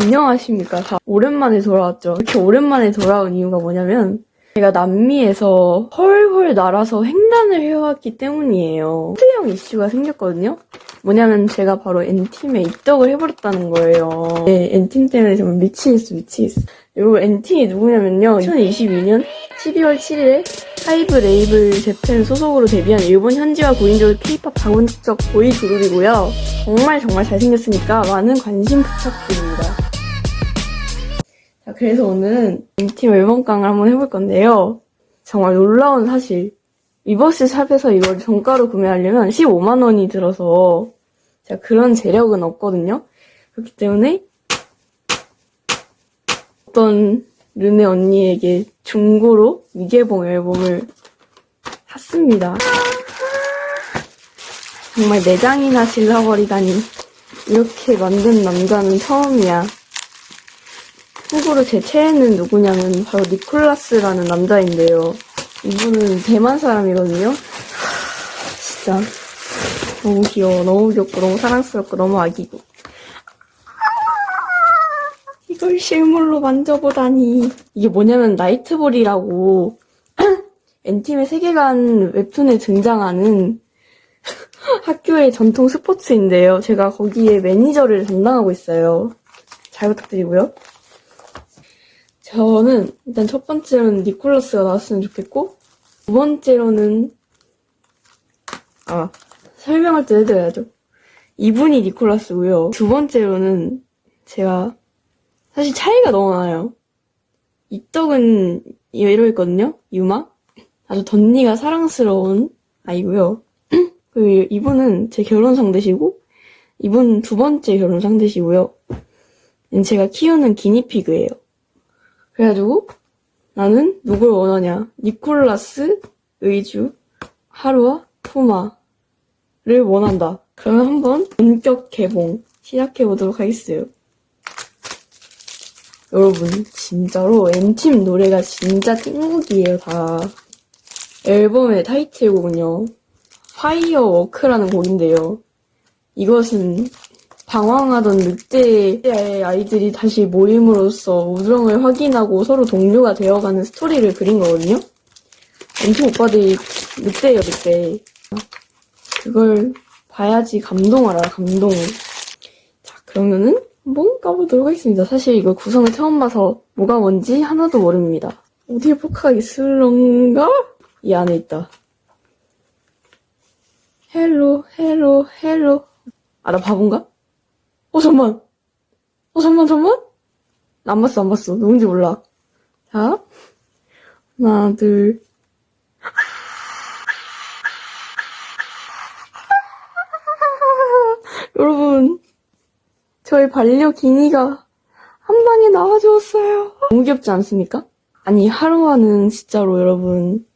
안녕하십니까. 다 오랜만에 돌아왔죠. 이렇게 오랜만에 돌아온 이유가 뭐냐면, 제가 남미에서 헐헐 날아서 횡단을 해왔기 때문이에요. 트형 이슈가 생겼거든요? 뭐냐면 제가 바로 N팀에 입덕을 해버렸다는 거예요. 네, N팀 때문에 정말 미치겠어, 미치겠어. 요 N팀이 누구냐면요. 2022년 12월 7일에 하이브 레이블 재팬 소속으로 데뷔한 일본 현지화 9인조 K-pop 자본적 보이 그룹이고요. 정말 정말 잘생겼으니까 많은 관심 부탁드립니다. 자, 그래서 오늘은 인팀 앨범깡을 한번 해볼 건데요. 정말 놀라운 사실. 리버스 샵에서 이걸 정가로 구매하려면 15만 원이 들어서 제가 그런 재력은 없거든요. 그렇기 때문에 어떤 르네 언니에게 중고로 미개봉 앨범을 샀습니다. 정말 내장이나 질러버리다니. 이렇게 만든 남자는 처음이야. 참고로 제 최애는 누구냐면 바로 니콜라스라는 남자인데요. 이분은 대만 사람이거든요. 진짜 너무 귀여워, 너무 귀엽고 너무 사랑스럽고 너무 아기고. 이걸 실물로 만져보다니. 이게 뭐냐면 나이트볼이라고 N팀의 세계관 웹툰에 등장하는 학교의 전통 스포츠인데요. 제가 거기에 매니저를 담당하고 있어요. 잘 부탁드리고요. 저는 일단 첫 번째로는 니콜라스가 나왔으면 좋겠고 두 번째로는 아 설명할 때 해드려야죠. 이분이 니콜라스고요. 두 번째로는 제가 사실 차이가 너무 나요. 입덕은 이러 있거든요. 유마 아주 덧니가 사랑스러운 아이고요. 그리고 이분은 제 결혼 상대시고 이분 두 번째 결혼 상대시고요. 제가 키우는 기니피그예요. 그래가지고 나는 누굴 원하냐? 니콜라스, 의주, 하루와 푸마를 원한다. 그러면 한번 본격 개봉 시작해보도록 하겠어요. 여러분 진짜로 N팀 노래가 진짜 띵곡이에요 다. 앨범의 타이틀곡은요. 파이어워크라는 곡인데요. 이것은 방황하던 늑대의 아이들이 다시 모임으로써 우정을 확인하고 서로 동료가 되어가는 스토리를 그린 거거든요. 엄청 오빠들이 늑대예요, 늑대. 그걸 봐야지 감동하라, 감동을. 자, 그러면은 한번 까보도록 하겠습니다. 사실 이거 구성을 처음 봐서 뭐가 뭔지 하나도 모릅니다. 어디에 포카가 있을런가? 이 안에 있다. 헬로, 헬로, 헬로. 아, 나 바본가? 어, 잠만. 어, 잠만, 잠만. 나안 봤어, 안 봤어. 누군지 몰라. 자. 하나, 둘. 여러분. 저의 반려 기니가 한 방에 나와주었어요. 너무 귀엽지 않습니까? 아니, 하루와는 진짜로 여러분.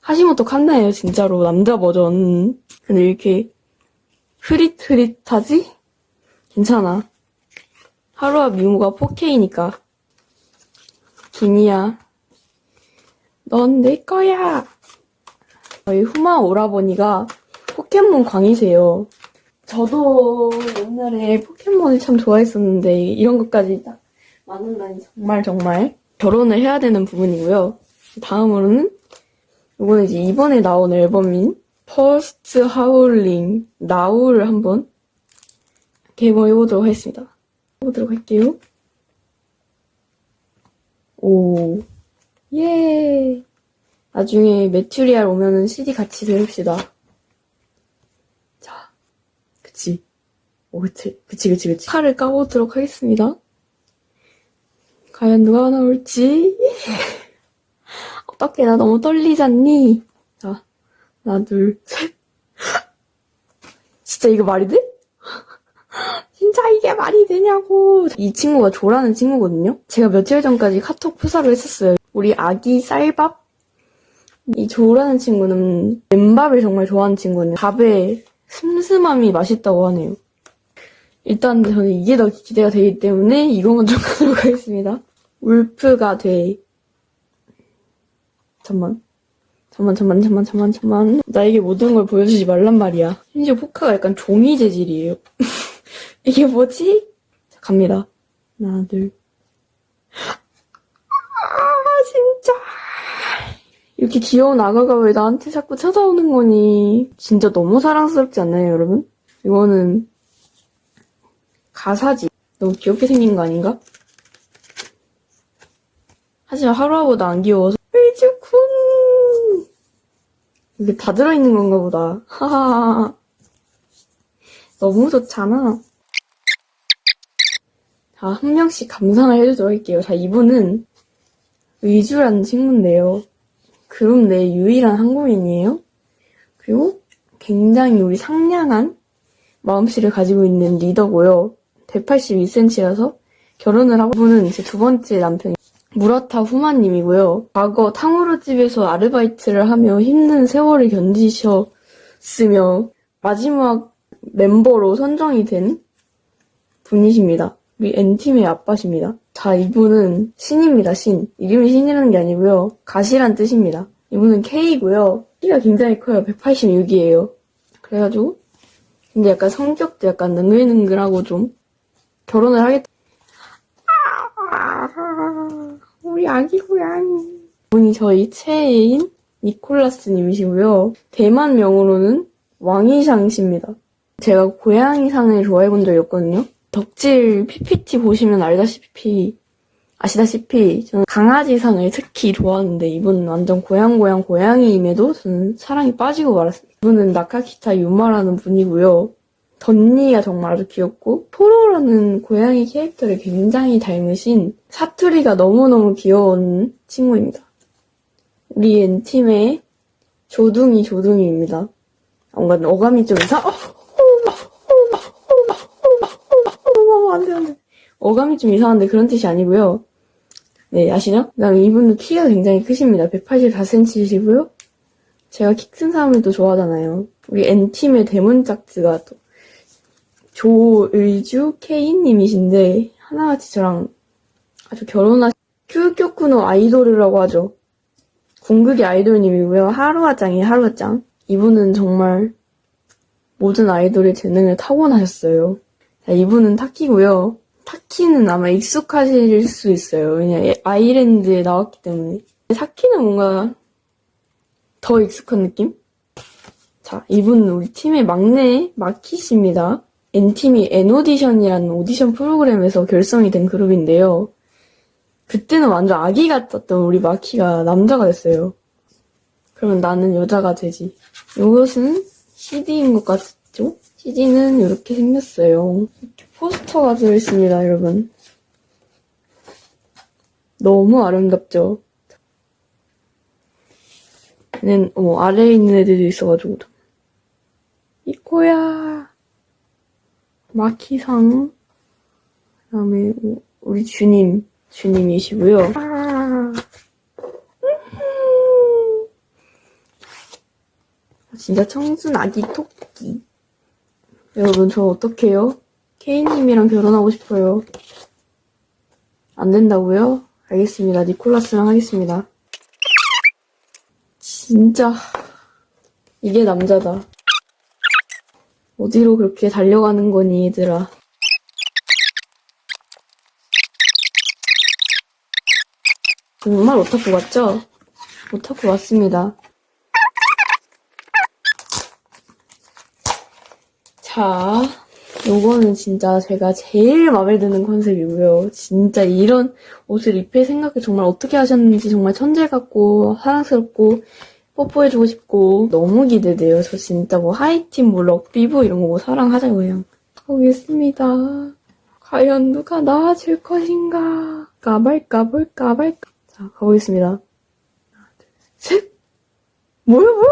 하시모토 칸나예요, 진짜로. 남자 버전. 근데 이렇게 흐릿흐릿하지? 괜찮아. 하루와 미모가 4K니까. 기니야. 넌 내 거야. 저희 후마 오라버니가 포켓몬 광이세요. 저도 옛날에 포켓몬을 참 좋아했었는데 이런 것까지 딱 만든다니 정말 정말 결혼을 해야 되는 부분이고요. 다음으로는 이거는 이제 이번에 나온 앨범인 퍼스트 하울링 나우를 한번 개봉해보도록 하겠습니다. 해보도록 할게요. 오, 예. 나중에 메추리알 오면은 CD 같이 들읍시다. 자, 그치. 오, 그치. 그치, 그치, 그치. 칼을 까보도록 하겠습니다. 과연 누가 나올지. 어떡해, 나 너무 떨리잖니? 자, 하나, 둘, 셋. 진짜 이거 말이 돼? 진짜 이게 말이 되냐고. 이 친구가 조라는 친구거든요? 제가 며칠 전까지 카톡 프사를 했었어요. 우리 아기 쌀밥? 이 조라는 친구는 맨밥을 정말 좋아하는 친구는 밥에 슴슴함이 맛있다고 하네요. 일단 저는 이게 더 기대가 되기 때문에 이거 먼저 가도록 하겠습니다. 울프가 돼. 잠만. 잠만, 잠만, 잠만, 잠만, 잠만. 나에게 모든 걸 보여주지 말란 말이야. 심지어 포카가 약간 종이 재질이에요. 이게 뭐지? 자, 갑니다. 하나, 둘. 아, 진짜. 이렇게 귀여운 아가가 왜 나한테 자꾸 찾아오는 거니? 진짜 너무 사랑스럽지 않나요, 여러분? 이거는 가사지. 너무 귀엽게 생긴 거 아닌가? 하지만 하루아보다 안 귀여워서 의주군 이게 다 들어있는 건가 보다. 하하하. 너무 좋잖아. 자, 한 명씩 감상을 해주도록 할게요. 자, 이분은 의주라는 친구인데요. 그룹 내 유일한 한국인이에요. 그리고 굉장히 우리 상냥한 마음씨를 가지고 있는 리더고요. 182cm라서 결혼을 하고 이분은 제 두 번째 남편이 무라타 후마님이고요. 과거 탕후루 집에서 아르바이트를 하며 힘든 세월을 견디셨으며 마지막 멤버로 선정이 된 분이십니다. 우리 N팀의 아빠십니다. 자, 이분은 신입니다, 신. 이름이 신이라는 게 아니고요. 가시란 뜻입니다. 이분은 K고요. 키가 굉장히 커요. 186이에요. 그래가지고 근데 약간 성격도 약간 능글능글하고 좀 결혼을 하겠다. 우리 아기 고양이. 이분이 저희 최애인 니콜라스님이시고요. 대만 명으로는 왕이샹 씨입니다. 제가 고양이상을 좋아해 본 적이 없거든요. 덕질 PPT 보시면 알다시피, 아시다시피, 저는 강아지상을 특히 좋아하는데, 이분은 완전 고양고양 고양이임에도 저는 사랑에 빠지고 말았습니다. 이분은 나카키타 유마라는 분이고요. 던니가 정말 아주 귀엽고, 포로라는 고양이 캐릭터를 굉장히 닮으신 사투리가 너무너무 귀여운 친구입니다. 우리 N팀의 조둥이 조둥이입니다. 뭔가 어감이 좀 이상, 어, 어머, 안 돼, 안 돼. 어감이 좀 이상한데 그런 뜻이 아니고요. 네, 아시죠? 그 다음에 이분도 키가 굉장히 크십니다. 184cm이시고요. 제가 키 큰 사람을 또 좋아하잖아요. 우리 N팀의 대문짝즈가 또 조의주 케이님이신데 하나같이 저랑 아주 결혼하신 큐큐쿠노 아이돌이라고 하죠. 궁극의 아이돌님이고요. 하루아짱이 하루아짱. 이분은 정말 모든 아이돌의 재능을 타고나셨어요. 자, 이분은 타키고요. 타키는 아마 익숙하실 수 있어요. 왜냐 아이랜드에 나왔기 때문에. 타키는 뭔가 더 익숙한 느낌? 자, 이분은 우리 팀의 막내 마키 씨입니다. N팀이 N오디션이라는 오디션 프로그램에서 결성이 된 그룹인데요. 그때는 완전 아기 같았던 우리 마키가 남자가 됐어요. 그러면 나는 여자가 되지. 이것은 CD인 것 같 죠? CD는 이렇게 생겼어요. 이렇게 포스터가 들어있습니다, 여러분. 너무 아름답죠? 얘는, 어, 아래에 있는 애들도 있어가지고. 이코야. 마키상. 그 다음에, 우리 주님, 주님이시고요. 아. 진짜 청순 아기 토끼. 여러분, 저 어떡해요? 케이님이랑 결혼하고 싶어요. 안 된다고요? 알겠습니다. 니콜라스랑 하겠습니다. 진짜, 이게 남자다. 어디로 그렇게 달려가는 거니, 얘들아. 정말 오타쿠 같죠? 오타쿠 맞습니다. 자, 요거는 진짜 제가 제일 마음에 드는 컨셉이고요. 진짜 이런 옷을 입힐 생각을 정말 어떻게 하셨는지 정말 천재 같고 사랑스럽고 뽀뽀해주고 싶고 너무 기대돼요. 저 진짜 뭐 하이틴, 뭐 럭비브 이런 거 뭐 사랑하자고 그냥 가보겠습니다. 과연 누가 나아질 것인가? 까발까 볼까 말까. 자, 가보겠습니다. 하나, 둘, 셋! 뭐야, 뭐야!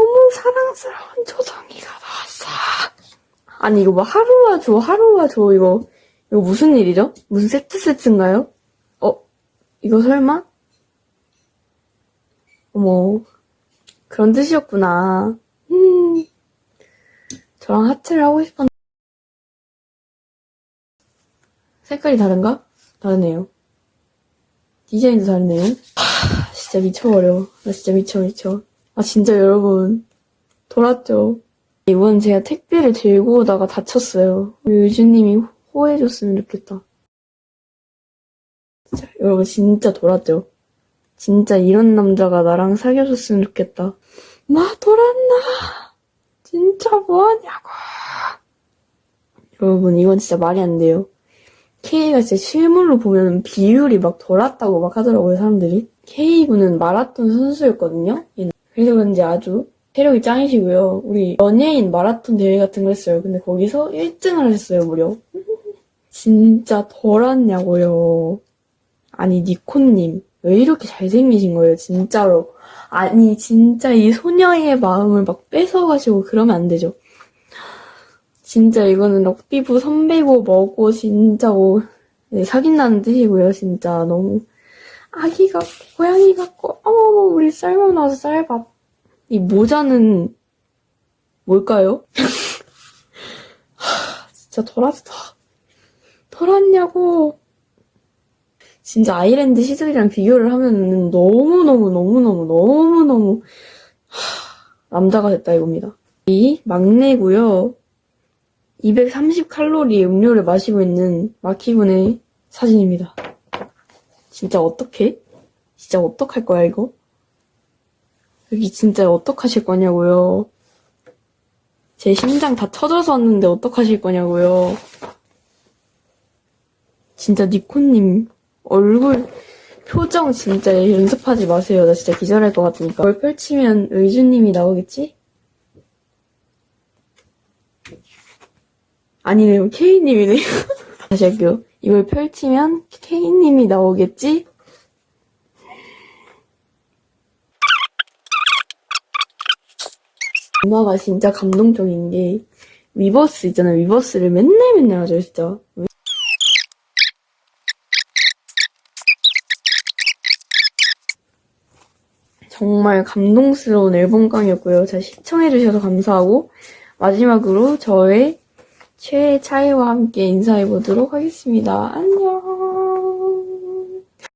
너무 사랑스러운 조성이가 나왔어. 아니, 이거 뭐 하루와 줘, 하루와 줘, 이거. 이거 무슨 일이죠? 무슨 세트 세트인가요? 어, 이거 설마? 어머, 그런 뜻이었구나. 음, 저랑 하트를 하고 싶었는데. 색깔이 다른가? 다르네요. 디자인도 다르네요. 하, 진짜 미쳐버려. 나 진짜 미쳐, 미쳐. 아, 진짜 여러분. 돌았죠. 이번 제가 택배를 들고 오다가 다쳤어요. 유주님이 호해줬으면 좋겠다. 진짜, 여러분 진짜 돌았죠? 진짜 이런 남자가 나랑 사귀어줬으면 좋겠다. 마 돌았나? 진짜 뭐하냐고. 여러분 이건 진짜 말이 안 돼요. K가 진짜 실물로 보면 비율이 막 돌았다고 막 하더라고요 사람들이. K군은 마라톤 선수였거든요. 그래서 그런지 아주 체력이 짱이시고요. 우리 연예인 마라톤 대회 같은 거 했어요. 근데 거기서 1등을 하셨어요 무려. 진짜 덜었냐고요. 아니 니코님 왜 이렇게 잘생기신 거예요 진짜로. 아니 진짜 이 소녀의 마음을 막 뺏어가시고 그러면 안 되죠. 진짜 이거는 럭비부 선배고 뭐고 진짜 뭐 네, 사귄다는 뜻이고요 진짜 너무 아기 같고 고양이 같고 어머머 우리 쌀밥 나와서 쌀밥 이 모자는 뭘까요? 하, 진짜 돌았다 돌았냐고 진짜 아이랜드 시들이랑 비교를 하면은 너무너무너무너무너무너무 남자가 됐다 이겁니다 이 막내고요 230칼로리 음료를 마시고 있는 마키군의 사진입니다. 진짜 어떡해? 진짜 어떡할 거야, 이거? 여기 진짜 어떡하실 거냐고요. 제 심장 다 터져서 왔는데 어떡하실 거냐고요. 진짜 니코님 얼굴 표정 진짜 연습하지 마세요. 나 진짜 기절할 것 같으니까. 이걸 펼치면 의주님이 나오겠지? 아니네요. K님이네요. 다시 할게요. 이걸 펼치면 K님이 나오겠지? 엄마가 진짜 감동적인 게 위버스 있잖아요. 위버스를 맨날 맨날 하죠, 진짜. 정말 감동스러운 앨범깡이었고요. 잘 시청해주셔서 감사하고 마지막으로 저의 최애 차이와 함께 인사해 보도록 하겠습니다. 안녕.